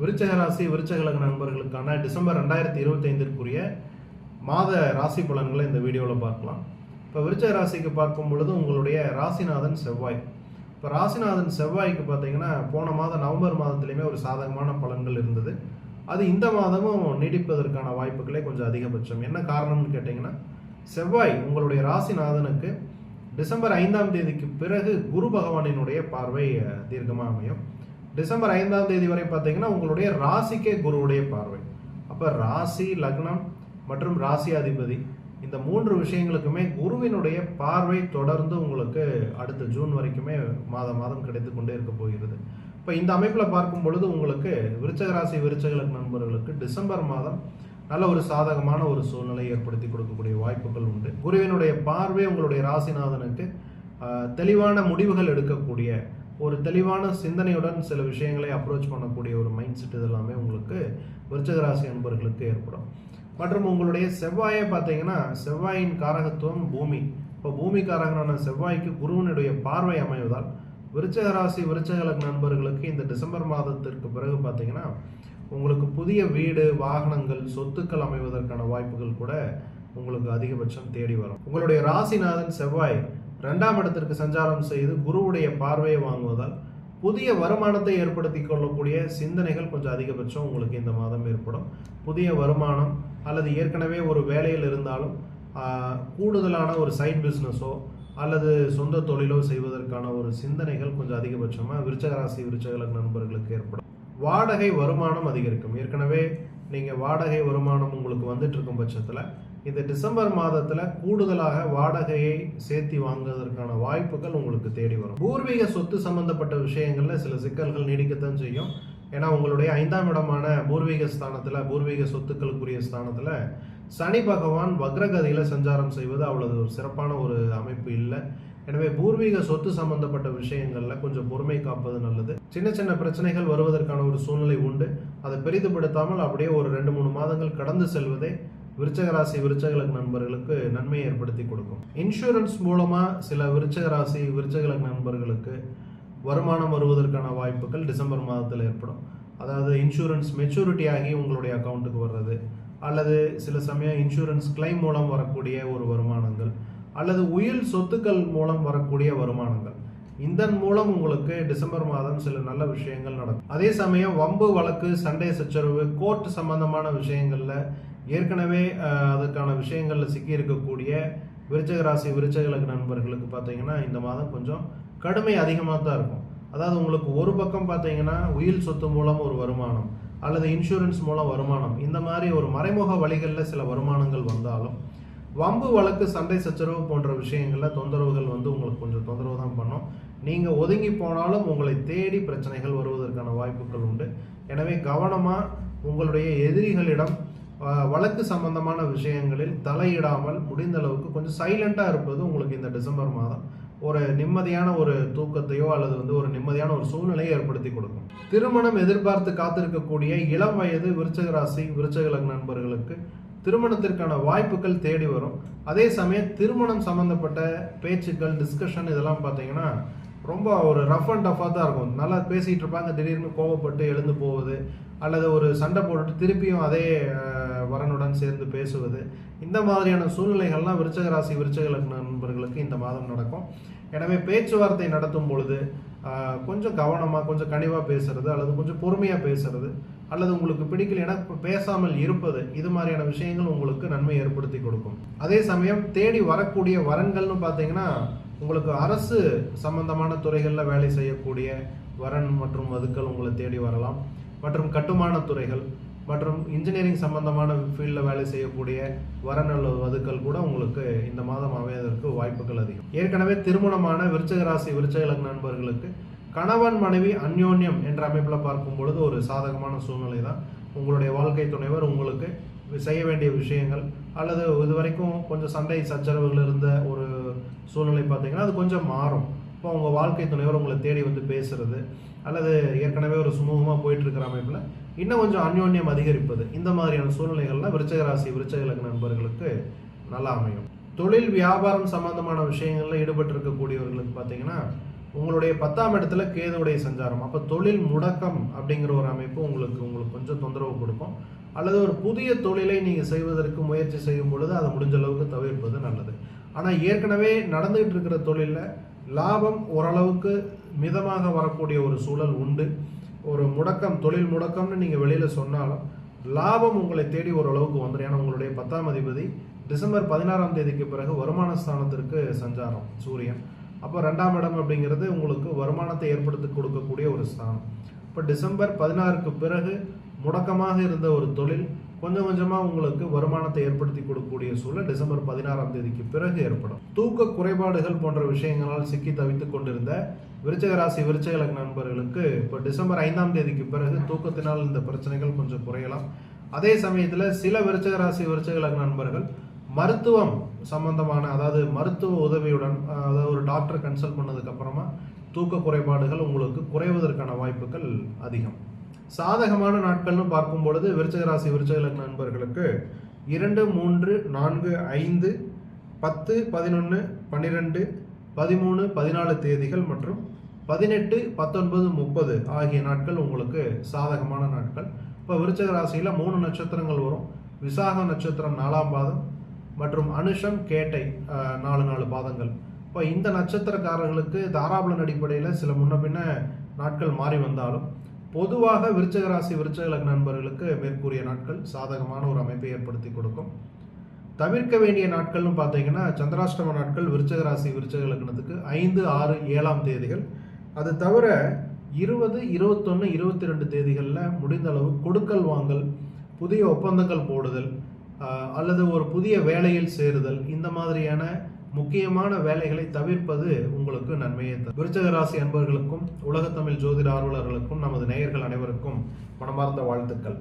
விருச்சக ராசி விருச்சகலக நண்பர்களுக்கான டிசம்பர் ரெண்டாயிரத்தி இருபத்தைந்திற்குரிய மாத ராசி பலன்களை இந்த வீடியோவில் பார்க்கலாம். இப்போ விருச்சக ராசிக்கு பார்க்கும் பொழுது உங்களுடைய ராசிநாதன் செவ்வாய். இப்போ ராசிநாதன் செவ்வாய்க்கு பார்த்தீங்கன்னா போன மாதம் நவம்பர் மாதத்துலேயுமே ஒரு சாதகமான பலன்கள் இருந்தது. அது இந்த மாதமும் நீடிப்பதற்கான வாய்ப்புகளே கொஞ்சம் அதிகபட்சம். என்ன காரணம்னு கேட்டிங்கன்னா செவ்வாய் உங்களுடைய ராசிநாதனுக்கு டிசம்பர் ஐந்தாம் தேதிக்கு பிறகு குரு பகவானினுடைய பார்வை தீர்க்கமாக அமையும். டிசம்பர் ஐந்தாம் தேதி வரை பார்த்தீங்கன்னா உங்களுடைய ராசிக்கே குருவுடைய பார்வை. அப்போ ராசி லக்னம் மற்றும் ராசி அதிபதி இந்த மூன்று விஷயங்களுக்குமே குருவினுடைய பார்வை தொடர்ந்து உங்களுக்கு அடுத்த ஜூன் வரைக்குமே மாதம் மாதம் கிடைத்து கொண்டே இருக்க போகிறது. இப்போ இந்த அமைப்பில் பார்க்கும் பொழுது உங்களுக்கு விருச்சக ராசி விருச்சகலக் நண்பர்களுக்கு டிசம்பர் மாதம் நல்ல ஒரு சாதகமான ஒரு சூழ்நிலை ஏற்படுத்தி கொடுக்கக்கூடிய வாய்ப்புகள் உண்டு. குருவினுடைய பார்வை உங்களுடைய ராசிநாதனுக்கு தெளிவான முடிவுகள் எடுக்கக்கூடிய ஒரு தெளிவான சிந்தனையுடன் சில விஷயங்களை அப்ரோச் பண்ணக்கூடிய ஒரு மைண்ட் செட் இதெல்லாமே உங்களுக்கு விருச்சகராசி அன்பர்களுக்கு நண்பர்களுக்கு ஏற்படும். மற்றும் உங்களுடைய செவ்வாயை பார்த்தீங்கன்னா செவ்வாயின் காரகத்துவம் பூமி. இப்போ பூமி காரகனான செவ்வாய்க்கு குருவனுடைய பார்வை அமைவதால் விருச்சக ராசி விருச்சக நண்பர்களுக்கு இந்த டிசம்பர் மாதத்திற்கு பிறகு பார்த்தீங்கன்னா உங்களுக்கு புதிய வீடு வாகனங்கள் சொத்துக்கள் அமைவதற்கான வாய்ப்புகள் கூட உங்களுக்கு அதிகபட்சம் தேடி வரும். உங்களுடைய ராசிநாதன் செவ்வாய் ரெண்டாம் இடத்திற்கு சஞ்சாரம் செய்து குருவுடைய பார்வையை வாங்குவதால் புதிய வருமானத்தை ஏற்படுத்தி கொள்ளக்கூடிய சிந்தனைகள் கொஞ்சம் அதிகபட்சம் உங்களுக்கு இந்த மாதம் ஏற்படும். புதிய வருமானம் அல்லது ஏற்கனவே ஒரு வேலையில் இருந்தாலும் கூடுதலான ஒரு சைட் பிஸ்னஸோ அல்லது சொந்த தொழிலோ செய்வதற்கான ஒரு சிந்தனைகள் கொஞ்சம் அதிகபட்சமாக விருச்சகராசி விருச்சகலக் விருச்சக நண்பர்களுக்கு ஏற்படும். வாடகை வருமானம் அதிகரிக்கும். ஏற்கனவே நீங்கள் வாடகை வருமானம் உங்களுக்கு வந்துட்டு இருக்கும் பட்சத்தில் இந்த டிசம்பர் மாதத்தில் கூடுதலாக வாடகையை சேர்த்தி வாங்குவதற்கான வாய்ப்புகள் உங்களுக்கு தேடி வரும். பூர்வீக சொத்து சம்பந்தப்பட்ட விஷயங்கள்ல சில சிக்கல்கள் நீடிக்கத்தான் செய்யும். ஏன்னா உங்களுடைய ஐந்தாம் இடமான பூர்வீக ஸ்தானத்தில் பூர்வீக சொத்துக்களுக்குரிய ஸ்தானத்தில் சனி பகவான் வக்ரகதியில சஞ்சாரம் செய்வது அவ்வளவு ஒரு சிறப்பான ஒரு அமைப்பு இல்லை. எனவே பூர்வீக சொத்து சம்பந்தப்பட்ட விஷயங்கள்ல கொஞ்சம் பொறுமை காப்பது நல்லது. சின்ன சின்ன பிரச்சனைகள் வருவதற்கான ஒரு சூழ்நிலை உண்டு. அதை பெரிதுபடுத்தாமல் அப்படியே ஒரு ரெண்டு மூணு மாதங்கள் கடந்து செல்வதே விருச்சக ராசி விருச்சக லக்ன நண்பர்களுக்கு நன்மையை ஏற்படுத்தி கொடுக்கும். இன்சூரன்ஸ் மூலமாக சில விருச்சக ராசி விருச்சக லக்ன நண்பர்களுக்கு வருமானம் வருவதற்கான வாய்ப்புகள் டிசம்பர் மாதத்தில் ஏற்படும். அதாவது இன்சூரன்ஸ் மெச்சூரிட்டி ஆகி உங்களுடைய அக்கௌண்ட்டுக்கு வர்றது அல்லது சில சமயம் இன்சூரன்ஸ் கிளைம் மூலம் வரக்கூடிய ஒரு வருமானங்கள் அல்லது உயில் சொத்துக்கள் மூலம் வரக்கூடிய வருமானங்கள். இதன் மூலம் உங்களுக்கு டிசம்பர் மாதம் சில நல்ல விஷயங்கள் நடக்கும். அதே சமயம் வம்பு வழக்கு சண்டை சச்சரவு கோர்ட் சம்பந்தமான விஷயங்களில் ஏற்கனவே அதுக்கான விஷயங்களில் சிக்கி இருக்கக்கூடிய விருச்சக ராசி விருச்சகலக்கு நண்பர்களுக்கு பார்த்தீங்கன்னா இந்த மாதம் கொஞ்சம் கடுமை அதிகமாக தான் இருக்கும். அதாவது உங்களுக்கு ஒரு பக்கம் பார்த்தீங்கன்னா உயில் சொத்து மூலம் ஒரு வருமானம் அல்லது இன்சூரன்ஸ் மூலம் வருமானம் இந்த மாதிரி ஒரு மறைமுக வழிகளில் சில வருமானங்கள் வந்தாலும் வம்பு வழக்கு சண்டை சச்சரவு போன்ற விஷயங்களில் தொந்தரவுகள் வந்து உங்களுக்கு கொஞ்சம் தொந்தரவு தான் பண்ணும். நீங்கள் ஒதுங்கி போனாலும் உங்களை தேடி பிரச்சனைகள் வருவதற்கான வாய்ப்புகள் உண்டு. எனவே கவனமாக உங்களுடைய எதிரிகளிடம் வழக்கு சம்பந்தமான விஷயங்களில் தலையிடாமல் முடிந்த அளவுக்கு கொஞ்சம் சைலண்ட்டாக இருப்பது உங்களுக்கு இந்த டிசம்பர் மாதம் ஒரு நிம்மதியான ஒரு தூக்கத்தையோ அல்லது வந்து ஒரு நிம்மதியான ஒரு சூழ்நிலையை ஏற்படுத்தி கொடுக்கும். திருமணம் எதிர்பார்த்து காத்திருக்கக்கூடிய இளம் வயது விருச்சக ராசி விருச்சக நண்பர்களுக்கு திருமணத்திற்கான வாய்ப்புகள் தேடி வரும். அதே சமயம் திருமணம் சம்பந்தப்பட்ட பேச்சுக்கள் டிஸ்கஷன் இதெல்லாம் பார்த்தீங்கன்னா ரொம்ப ஒரு ரஃப் அண்ட் டஃபாக தான் இருக்கும். நல்லா பேசிகிட்டு இருப்பாங்க திடீர்னு கோவப்பட்டு எழுந்து போவது அல்லது ஒரு சண்டை போட்டுட்டு திருப்பியும் அதே வரனுடன் சேர்ந்து பேசுவது. இந்த மாதிரியான சூழ்நிலைகள்லாம் விருச்சக ராசி விருச்சக நண்பர்களுக்கு இந்த மாதம் நடக்கும். எனவே பேச்சுவார்த்தை நடத்தும் பொழுது கொஞ்சம் கவனமாக கொஞ்சம் கனிவாக பேசுறது அல்லது கொஞ்சம் பொறுமையாக பேசுறது அல்லது உங்களுக்கு பிடிக்கலைன்னா பேசாமல் இருப்பது இது மாதிரியான விஷயங்கள் உங்களுக்கு நன்மை ஏற்படுத்தி கொடுக்கும். அதே சமயம் தேடி வரக்கூடிய வரன்கள்னு பார்த்தீங்கன்னா உங்களுக்கு அரசு சம்பந்தமான துறைகளில் வேலை செய்யக்கூடிய வரன் மற்றும் வதுக்கள் உங்களை தேடி வரலாம். மற்றும் கட்டுமான துறைகள் மற்றும் இன்ஜினியரிங் சம்பந்தமான ஃபீல்டில் வேலை செய்யக்கூடிய வரன் அல்லது வதுக்கள் கூட உங்களுக்கு இந்த மாதம் அமைவதற்கு வாய்ப்புகள் அதிகம். ஏற்கனவே திருமணமான விருச்சக ராசி விருச்சக லக்ன நண்பர்களுக்கு கணவன் மனைவி அந்யோன்யம் என்ற அமைப்பில் பார்க்கும் பொழுது ஒரு சாதகமான சூழ்நிலை தான் உங்களுடைய வாழ்க்கை துணைவர் உங்களுக்கு செய்ய வேண்டிய விஷயங்கள் அல்லது இதுவரைக்கும் கொஞ்சம் சண்டை சச்சரவுகள் இருந்த ஒரு சூழ்நிலை பார்த்தீங்கன்னா அது கொஞ்சம் மாறும். இப்போ உங்கள் வாழ்க்கை துணைவர் உங்களை தேடி வந்து பேசுகிறது அல்லது ஏற்கனவே ஒரு சுமூகமாக போயிட்டுருக்கிற அமைப்பில் இன்னும் கொஞ்சம் அந்யோன்யம் அதிகரிப்பது இந்த மாதிரியான சூழ்நிலைகள்லாம் விருச்சக ராசி விருச்சக லக்ன நண்பர்களுக்கு நல்லா அமையும். தொழில் வியாபாரம் சம்பந்தமான விஷயங்களில் ஈடுபட்டிருக்கக்கூடியவர்களுக்கு பார்த்தீங்கன்னா உங்களுடைய பத்தாம் இடத்துல கேதுடைய சஞ்சாரம் அப்போ தொழில் முடக்கம் அப்படிங்கிற ஒரு அமைப்பு உங்களுக்கு உங்களுக்கு கொஞ்சம் தொந்தரவு கொடுக்கும். அல்லது ஒரு புதிய தொழிலை நீங்கள் செய்வதற்கு முயற்சி செய்யும் பொழுது அதை முடிஞ்ச அளவுக்கு தவிர்ப்பது நல்லது. ஆனால் ஏற்கனவே நடந்துகிட்டு இருக்கிற தொழிலில் லாபம் ஓரளவுக்கு மிதமாக வரக்கூடிய ஒரு சூழல் உண்டு. ஒரு முடக்கம் தொழில் முடக்கம்னு நீங்கள் வெளியில் சொன்னாலும் லாபம் உங்களை தேடி ஓரளவுக்கு வந்துடும் ஏன்னா உங்களுடைய பத்தாம் அதிபதி டிசம்பர் பதினாறாம் தேதிக்கு பிறகு வருமான ஸ்தானத்திற்கு சஞ்சாரம் சூரியன். அப்போ ரெண்டாம் இடம் அப்படிங்கிறது உங்களுக்கு வருமானத்தை ஏற்படுத்தி கொடுக்கக்கூடிய ஒரு ஸ்தானம். இப்போ டிசம்பர் பதினாறுக்கு பிறகு முடக்கமாக இருந்த ஒரு தொழில் கொஞ்சம் கொஞ்சமாக உங்களுக்கு வருமானத்தை ஏற்படுத்தி கொடுக்கக்கூடிய சூழல் டிசம்பர் பதினாறாம் தேதிக்கு பிறகு ஏற்படும். தூக்க குறைபாடுகள் போன்ற விஷயங்களால் சிக்கி தவித்துக் கொண்டிருந்த விருச்சக ராசி விருச்சக நண்பர்களுக்கு இப்போ டிசம்பர் ஐந்தாம் தேதிக்கு பிறகு தூக்கத்தினால் இந்த பிரச்சனைகள் கொஞ்சம் குறையலாம். அதே சமயத்தில் சில விருச்சக ராசி விருச்சக நண்பர்கள் மருத்துவம் சம்பந்தமான அதாவது மருத்துவ உதவியுடன் அதாவது ஒரு டாக்டர் கன்சல்ட் பண்ணதுக்கப்புறமா தூக்க குறைபாடுகள் உங்களுக்கு குறைவதற்கான வாய்ப்புகள் அதிகம். சாதகமான நாட்கள்னு பார்க்கும் பொழுது விருச்சகராசி விருச்சகலக் நண்பர்களுக்கு இரண்டு மூன்று நான்கு ஐந்து பத்து பதினொன்று பன்னிரெண்டு பதிமூணு பதினாலு தேதிகள் மற்றும் பதினெட்டு பத்தொன்பது முப்பது ஆகிய நாட்கள் உங்களுக்கு சாதகமான நாட்கள். இப்போ விருச்சக ராசியில் மூணு நட்சத்திரங்கள் வரும். விசாக நட்சத்திரம் நாலாம் பாதம் மற்றும் அனுஷம் கேட்டை நாலு நாலு பாதங்கள். இப்போ இந்த நட்சத்திரக்காரர்களுக்கு தாராபலன் அடிப்படையில் சில முன்ன பின்ன நாட்கள் மாறி வந்தாலும் பொதுவாக விருச்சகராசி விருச்சகலக் நண்பர்களுக்கு மேற்கூறிய நாட்கள் சாதகமான ஒரு அமைப்பை ஏற்படுத்தி கொடுக்கும். தவிர்க்க வேண்டிய நாட்கள்னு பார்த்தீங்கன்னா சந்திராஷ்டம நாட்கள் விருச்சகராசி விருச்சக லக்னத்துக்கு ஐந்து ஆறு ஏழாம் தேதிகள். அது தவிர இருபது இருபத்தொன்று இருபத்தி ரெண்டு தேதிகளில் முடிந்த அளவு கொடுக்கல் வாங்கல் புதிய ஒப்பந்தங்கள் போடுதல் அல்லது ஒரு புதிய வேலையில் சேருதல் இந்த மாதிரியான முக்கியமான வேலைகளை தவிர்ப்பது உங்களுக்கு நன்மையை தரும். விருச்சக ராசி அன்பர்களுக்கும் உலகத்தமிழ் ஜோதிட ஆர்வலர்களுக்கும் நமது நேயர்கள் அனைவருக்கும் மனமார்ந்த வாழ்த்துக்கள்.